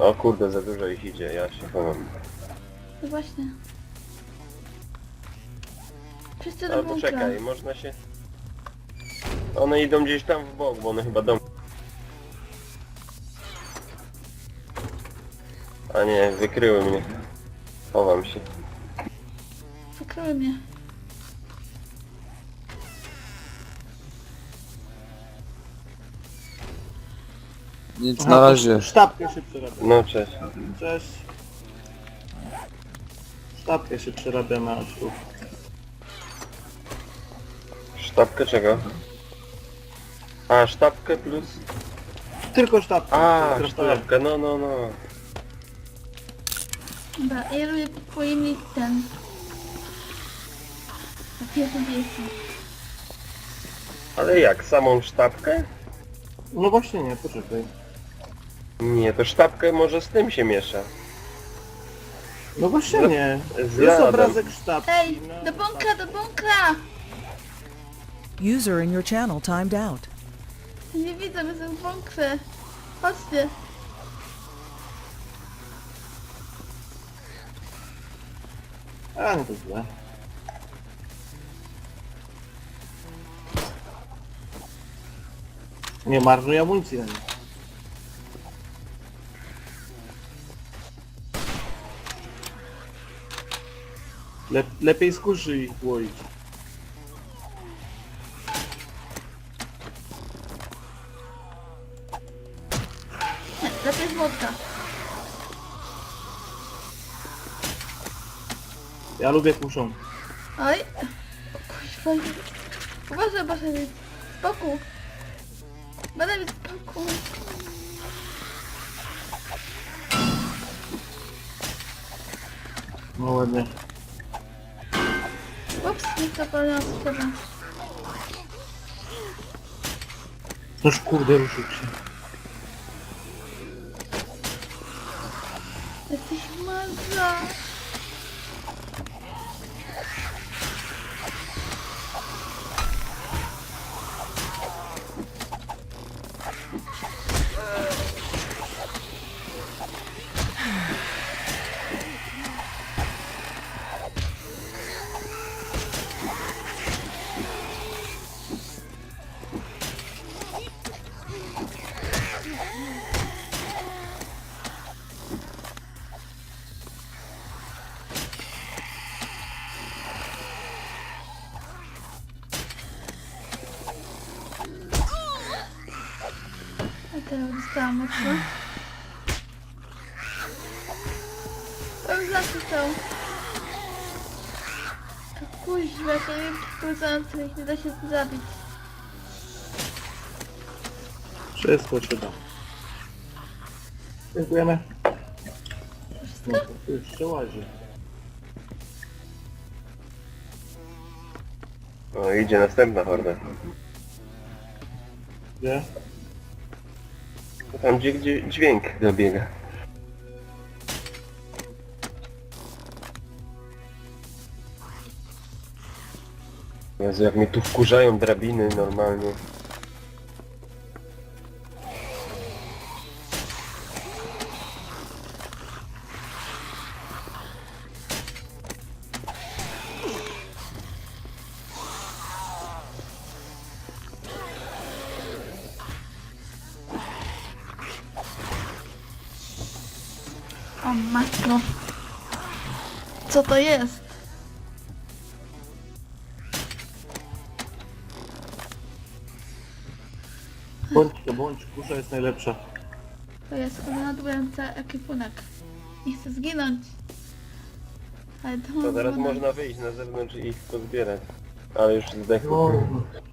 O kurde, za dużo ich idzie, ja się chowam. No właśnie. Wszyscy do Ale bunkra. poczekaj, można się... One idą gdzieś tam w bok, bo one chyba dom... A nie, wykryły mnie. Chowam się. Wykryły mnie. Nic na razie. Sztabkę się przerabia. No cześć. Cześć. Sztabkę się przerabia na sztuk. Sztabkę czego? A, sztabkę plus... Tylko sztabkę. A, Kraftuję. sztabkę, no, no, no. Dobra, ja lubię pojemnik ten. Na pierwszym miejscu. Ale jak, samą sztabkę? No właśnie nie, poczekaj. Nie, to sztabkę może z tym się miesza. No właśnie nie. Z Jest obrazek sztabki. Ej, na- do bunkra, do bunkra! User in your channel timed out. Nie widzę, jestem w bunkrze. Chodźcie. A, nie to źle. Nie marnuj amunicji na nie. Lep, lepiej z kuszy ich łoić. Lepiej z. Ja lubię kuszą. Oj. Kuźwa. Uważaj, z boku. Będę z boku. No ładnie. Zapomniałam z tego. Noż kurde ruszył się. Jesteś maza. Dostałam mocno. To już zapisał. Kuźwa, jak ja wiem, ich nie da się zabić. Wszystko się da. Dziękujemy. No Wszystko? to tu jeszcze łazi. O, idzie następna horda. Gdzie? Tam gdzie, gdzie dźwięk dobiega. Jezu, jak mnie tu wkurzają drabiny normalnie. O matko. Co to jest? Bądź to bądź, kusza jest najlepsza. To jest nadłujący ekwipunek. Nie chcę zginąć. Ale to, To teraz można- można wyjść na zewnątrz i ich pozbierać. Ale już zdechło. No,